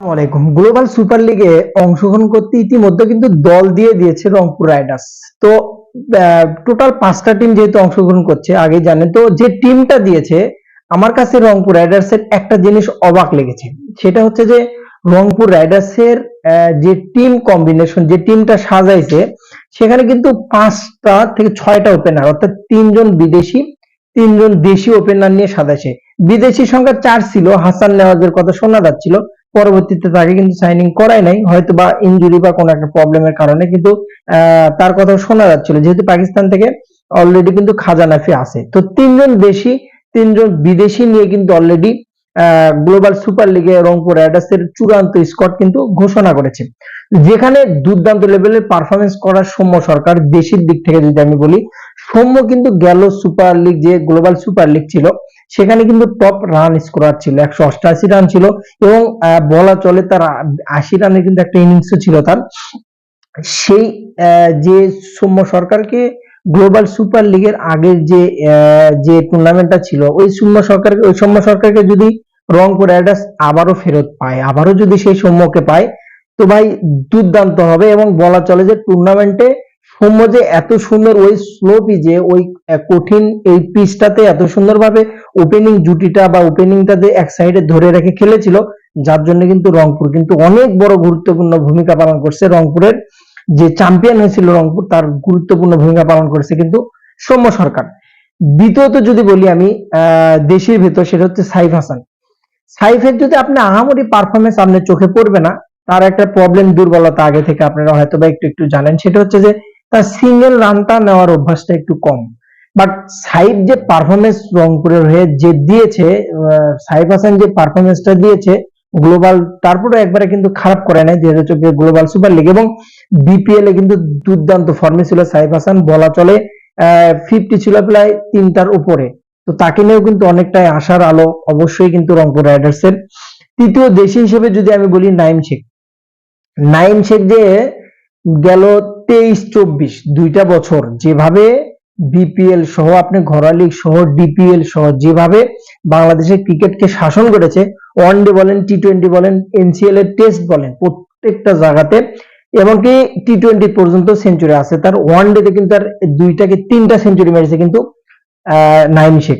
আলাইকুম। Global super লিগে অংশগ্রহণ করতে ইতিমধ্যে কিন্তু দল দিয়ে দিয়েছে রংপুর রাইডার্স তো টোটাল পাঁচটা টিম যেহেতু অংশগ্রহণ করছে আগে তো, যে টিমটা দিয়েছে, আমার কাছে রংপুর একটা জিনিস অবাক লেগেছে। সেটা হচ্ছে যে, রংপুর যে টিম কম্বিনেশন যে টিমটা সাজাইছে, সেখানে কিন্তু পাঁচটা থেকে ছয়টা ওপেনার অর্থাৎ তিনজন বিদেশি, তিনজন দেশি ওপেনার নিয়ে সাজাইছে। বিদেশি সংখ্যা চার ছিল, হাসান নেওয়াজের কথা শোনা যাচ্ছিল। পরবর্তীতে তাকে কিন্তু সাইনিং করাই নাই হয়তো বা ইনজুরি বা কোনো একটা প্রবলেমের কারণে, কিন্তু তার কথা শোনা যাচ্ছিল, যেহেতু পাকিস্তান থেকে অলরেডি কিন্তু খাজানাফি আছে। তো তিনজন দেশি, তিনজন বিদেশি নিয়ে কিন্তু অলরেডি গ্লোবাল সুপার লিগে রংপুর রাইডার্স এর চূড়ান্ত স্কোয়াড কিন্তু ঘোষণা করেছে। যেখানে দুর্দান্ত লেভেলের পারফরমেন্স করার সৌম্য সরকার, দেশের দিক থেকে যদি আমি বলি, সৌম্য কিন্তু গেল সুপার লিগ যে গ্লোবাল সুপার লিগ ছিল সেখানে কিন্তু টপ রান স্কোরার ছিল, একশো অষ্টাশি রান ছিল এবং বলা চলে তার আশি রানের কিন্তু একটা ইনিংসও ছিল তার। সেই যে সৌম্য সরকারকে গ্লোবাল সুপার লিগের আগের যে যে টুর্নামেন্টটা ছিল, ওই সৌম্য সরকার ওই সৌম্য সরকারকে যদি রংপুর রাইডার্স আবারও ফেরত পায়, আবারও যদি সেই সৌম্যকে পায়, তো ভাই দুর্দান্ত হবে এবং বলা চলে যে টুর্নামেন্টে সৌম্য যে এত সুন্দর ওই স্লো পিচে ওই কঠিন এই পিচটাতে এত সুন্দরভাবে ওপেনিং জুটিটা বা ওপেনিংটাতে এক সাইডে ধরে রেখে খেলেছিল, যার জন্য কিন্তু রংপুর কিন্তু অনেক বড় গুরুত্বপূর্ণ ভূমিকা পালন করছে। রংপুরের যে চ্যাম্পিয়ন হয়েছিল রংপুর, তার গুরুত্বপূর্ণ ভূমিকা পালন করেছে কিন্তু সৌম্য সরকার। দ্বিতীয়ত যদি বলি আমি দেশের ভেতর সেটা হচ্ছে সাইফ হাসান। সাইফের যদি আপনি আহামরি পারফরমেন্স আপনার চোখে পড়বে না, তার একটা প্রবলেম দুর্বলতা আগে থেকে আপনারা হয়তো বা একটু একটু জানেন। সেটা হচ্ছে যে তার সিঙ্গেল রানটা নেওয়ার অভ্যাসটা একটু কম। বাট সাইফ যে পারফরমেন্স রংপুরের হয়ে যে দিয়েছে সাইফ হাসান যে পারফরমেন্সটা দিয়েছে গ্লোবাল তারপরে একবারে কিন্তু খারাপ করে নাই দুই হাজার গ্লোবাল সুপার লিগ এবং বিপিএল এ কিন্তু দুর্দান্ত ফর্মে ছিল সাইফ হাসান, বলা চলে ফিফটি ছিল প্রায় তিনটার উপরে। তো তাকে নিয়েও কিন্তু অনেকটাই আশার আলো, অবশ্যই কিন্তু রংপুর রাইডার্স এর তৃতীয় দেশি হিসেবে যদি আমি বলি নাইম শেখ। নাইম শেখ যে গেল তেইশ, চব্বিশ। দুইটা বছর যেভাবে বিপিএল সহ আপনি ঘরোয়া লীগ সহ ডিপিএল সহ যেভাবে বাংলাদেশের ক্রিকেটকে শাসন করেছে ওয়ান ডে বলেন টি টোয়েন্টি বলেন এনসিএল এর টেস্ট বলেন প্রত্যেকটা জায়গাতে, এমনকি টি টোয়েন্টি পর্যন্ত সেঞ্চুরি আছে। তার ওয়ান ডেতে কিন্তু তার দুইটাকে তিনটা সেঞ্চুরি মেরেছে কিন্তু নাইম শেখ।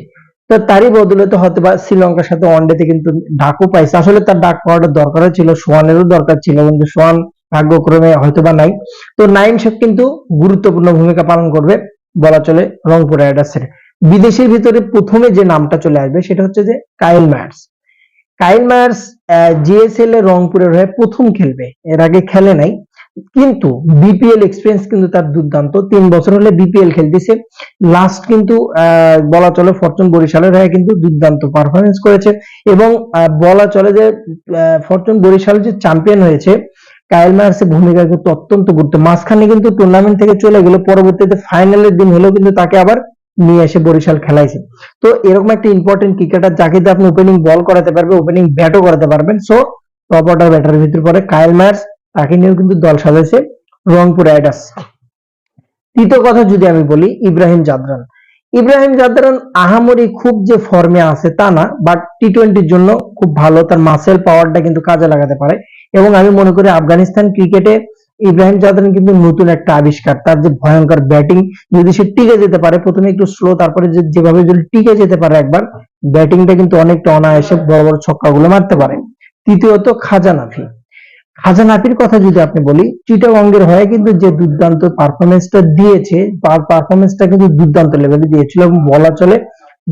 তো তারই বদলে হয়তো বা শ্রীলঙ্কার সাথে ওয়ান ডেতে কিন্তু ডাকও পাইছে। আসলে তার ডাক পাওয়াটা দরকার ছিল সোয়ানেরও দরকার ছিল, কিন্তু সোয়ান ভাগ্যক্রমে হয়তো বা নাই। তো নাইম শেখ কিন্তু গুরুত্বপূর্ণ ভূমিকা পালন করবে, বলা চলে রংপুর রাইডার্স এর বিদেশের ভিতরে প্রথমে যে নামটা চলে আসবে সেটা হচ্ছে যে কাইল ম্যাটস কাইল মায়ার্স জিএসএল এ রংপুরের হয়ে প্রথম খেলবে, এর আগে খেলে নাই। কিন্তু বিপিএল এক্সপিরিয়েন্স কিন্তু তার দুর্দান্ত। তিন বছর হলে বিপিএল খেলতেছে। লাস্ট কিন্তু বলা চলে ফরচুন বরিশালের হয়ে কিন্তু দুর্দান্ত পারফরমেন্স করেছে। এবং বলা চলে যে ফরচুন বরিশাল যে চ্যাম্পিয়ন হয়েছে কায়েল মায়ার্সের ভূমিকা কিন্তু অত্যন্ত গুরুত্ব মাঝখানে কিন্তু টুর্নামেন্ট থেকে চলে গেল পরবর্তীতে ফাইনালের দিন হলেও কিন্তু তাকে আবার নিয়ে এসে বরিশাল খেলাইছে। তো এরকম একটা ইম্পর্টেন্ট ক্রিকেটার যাকে আপনি ওপেনিং বল করাতে পারবে ওপেনিং ব্যাটও করাতে পারবেন। সো টপ অর্ডার ব্যাটারের ভিতরে পরে কায়েল মায়ার্স তাকে নিয়েও কিন্তু দল সাজাইছে রংপুর রাইডার্স। তৃতীয় কথা যদি আমি বলি, ইব্রাহিম জাদরান। ইব্রাহিম জাদরান আহামরি খুব যে ফর্মে আছে তা না বাট টি টোয়েন্টির জন্য খুব ভালো, তার মাসেল পাওয়ারটা কিন্তু কাজে লাগাতে পারে। এবং আমি মনে করি আফগানিস্তান ক্রিকেটে ইব্রাহিম জাদরান কিন্তু নতুন একটা আবিষ্কার। তার যে ভয়ঙ্কর ব্যাটিং, যদি সে টিকে যেতে পারে, প্রথমে একটু স্লো তারপরে যেভাবে যদি টিকে যেতে পারে একবার, ব্যাটিংটা কিন্তু অনেকটা অনায়াসে বড় বড় ছক্কাগুলো মারতে পারে। তৃতীয়ত খাজা নাফি খাজা নাফির কথা যদি আপনি বলি চিটাগঙ্গের হয়ে কিন্তু যে দুর্দান্ত পারফরমেন্সটা দিয়েছে, তার পারফরমেন্সটা কিন্তু দুর্দান্ত লেভেলে দিয়েছিল এবং বলা চলে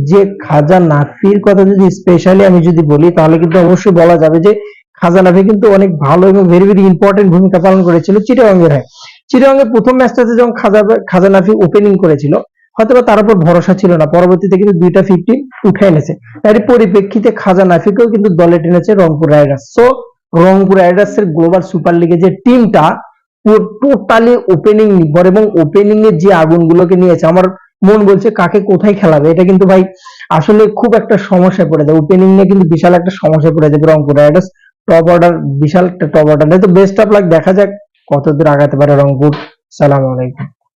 যে খাজা নাফির কথা যদি স্পেশালি আমি যদি বলি, তাহলে কিন্তু অবশ্যই বলা যাবে যে খাজা কিন্তু অনেক ভালো এবং ভেরি ভেরি ইম্পর্টেন্ট ভূমিকা পালন করেছিল চিটাগঙ্গের হয়ে। চিটাগঙ্গের প্রথম ম্যাচটাতে যখন খাজা খাজা নাফি ওপেনিং করেছিল, হয়তোবা তার উপর ভরসা ছিল না, পরবর্তীতে কিন্তু দুইটা ফিফটি উঠে এনেছে। তারই পরিপ্রেক্ষিতে খাজা নাফিকেও কিন্তু দলে টেনেছে Rangpur riders. So Rangpur riders এর গ্লোবাল সুপার লিগে যে টিমটা টোটালি ওপেনিং নির্ভর এবং ওপেনিং এর যে আগুনগুলোকে নিয়েছে, আমার মন বলছে কাকে কোথায় খেলাবে, এটা কিন্তু ভাই আসলে খুব একটা সমস্যায় পড়ে যায়। ওপেনিং নিয়ে কিন্তু বিশাল একটা সমস্যায় পড়ে যাবে রংপুর রাইডার্স। টপ অর্ডার বিশাল একটা টপ অর্ডার তো বেস্ট অফ লাগ দেখা যাক কতদূর আগাতে পারে রংপুর। সালাম আলাইকুম।